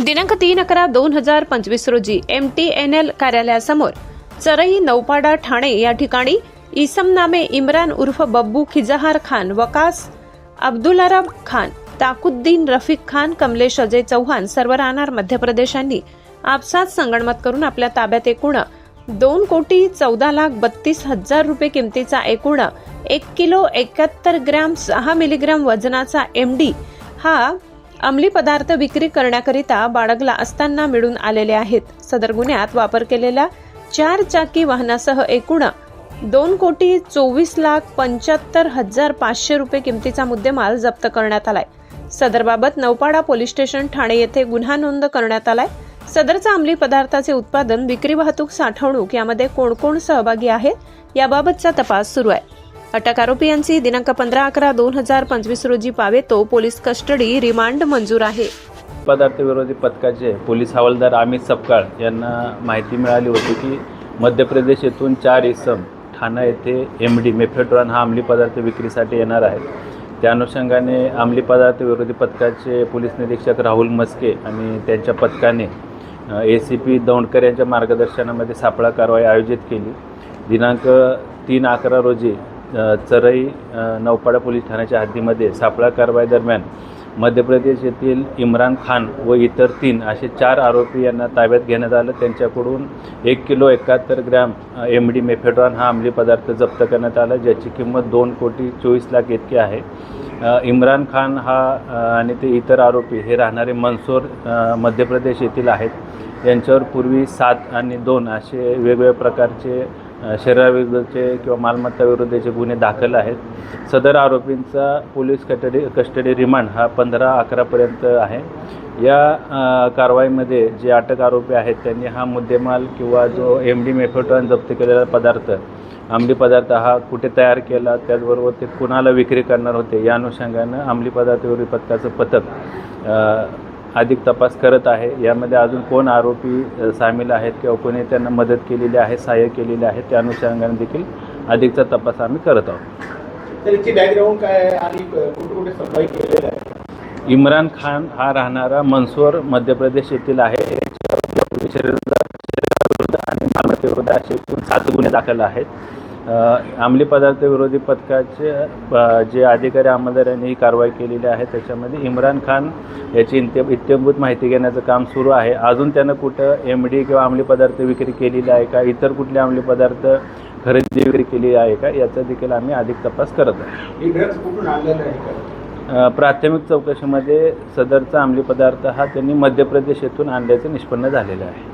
दिनांक तीन अकरा दोन हजार पंचवीस रोजी एम टी एन एल कार्यालयासमोर चरई नौपाडा ठाणे या ठिकाणी इसम नामे इम्रान उर्फ बब्बू खिजहार खान वकास अब्दुल अरब खान ताकुद्दीन रफिक खान कमलेश अजय चव्हाण सर्व राहणार मध्य प्रदेश यांनी आपसात संगणमत करून आपल्या ताब्यात एकूण दोन कोटी चौदा लाख बत्तीस हजार रुपये किमतीचा एकूण एक किलो एकाहत्तर ग्रॅम सहा मिलीग्रॅम वजनाचा एम डी हा अंमली पदार्थ विक्री करण्याकरिता बाळगला असताना मिळून आलेले आहेत. सदर गुन्ह्यात वापर केलेल्या चार चाकी वाहनासह एकूण दोन कोटी चोवीस लाख पंच्याहत्तर हजार पाचशे रुपये किमतीचा मुद्देमाल जप्त करण्यात आलाय. सदरबाबत नौपाडा पोलीस स्टेशन ठाणे येथे गुन्हा नोंद करण्यात आलाय. सदरचा अंमली पदार्थाचे उत्पादन विक्री वाहतूक साठवणूक यामध्ये कोण कोण सहभागी आहेत याबाबतचा तपास सुरू आहे. अटक आरोपी यांची दिनांक पंधरा अकरा दोन हजार पंचवीस रोजी पावेतो पोलीस कस्टडी रिमांड मंजूर आहे. पदार्थ विरोधी पथकाचे पोलीस हवालदार अमित सपकाळ यांना माहिती मिळाली होती की मध्य प्रदेश येथून चार इसम ठाणा येथे एम डी मेफेड्रॉन हा अंमली पदार्थ विक्रीसाठी येणार आहे त्या अनुषंगाने अंमली पदार्थ विरोधी पथकाचे पोलीस निरीक्षक राहुल मस्के आणि त्यांच्या पथकाने ए सी पी दौंडकर यांच्या मार्गदर्शनामध्ये सापळा कारवाई आयोजित केली. दिनांक तीन अकरा रोजी चरई नौपाडा पोलीस ठाण्याच्या हद्दीमध्ये सापळा कारवाई दरम्यान मध्य प्रदेश येथील इम्रान खान व इतर तीन असे चार आरोपी यांना ताब्यात घेण्यात आलं. त्यांच्याकडून एक किलो एकाहत्तर ग्रॅम एम डी मेफेड्रॉन हा अंमली पदार्थ जप्त करण्यात आला ज्याची किंमत दोन कोटी चोवीस लाख इतकी आहे. इम्रान खान हा आणि ते इतर आरोपी हे राहणारे मनसोर मध्य प्रदेश येथील आहेत. यांच्यावर पूर्वी सात आणि दोन असे वेगवेगळ्या प्रकारचे शरीराविरुद्धचे किंवा मालमत्ता विरुद्धचे गुन्हे दाखल आहेत. सदर आरोपींचा पोलीस कस्टडी कस्टडी रिमांड हा पंधरा अकरापर्यंत आहे. या कारवाईमध्ये जे अटक आरोपी आहेत त्यांनी हा मुद्देमाल किंवा जो एम डी मेफेट्रॉन जप्त केलेला पदार्थ अंमली पदार्थ हा कुठे तयार केला त्याचबरोबर ते कुणाला विक्री करणार होते या अनुषंगानं अंमली पदार्थ विरोधी पथकाचं पथक अधिक तपास करत आहे. यामध्ये अजून कोण आरोपी सामील आहेत किंवा कोणी त्यांना मदत केलेली आहे सहाय्य केलेले आहे त्या अनुषंगाने देखील अधिकचा तपास आम्ही करत आहोत. तर याची बॅकग्राऊंड काय आहे आणि कुठे कुठे सप्लाय केलेलं आहे? इम्रान खान हा राहणारा मनसोर मध्य प्रदेश येथील आहे. आणि मालमत्तेविरुद्ध असे एकूण सात गुन्हे दाखल आहेत. अंमली पदार्थ विरोधी पथकाचे जे अधिकारी अंमलदार यांनी ही कारवाई केलेली आहे त्याच्यामध्ये इम्रान खान याची इत्य इत्यंभूत माहिती घेण्याचं काम सुरू आहे. अजून त्यानं कुठं एम डी किंवा अंमली पदार्थ विक्री केलेली आहे का? इतर कुठले अंमली पदार्थ खरेदी विक्री केली आहे का? याचा देखील आम्ही अधिक तपास करत आहे. ही प्राथमिक चौकशीमध्ये सदरचा अंमली पदार्थ हा त्यांनी मध्य प्रदेश येथून आणल्याचं निष्पन्न झालेलं आहे.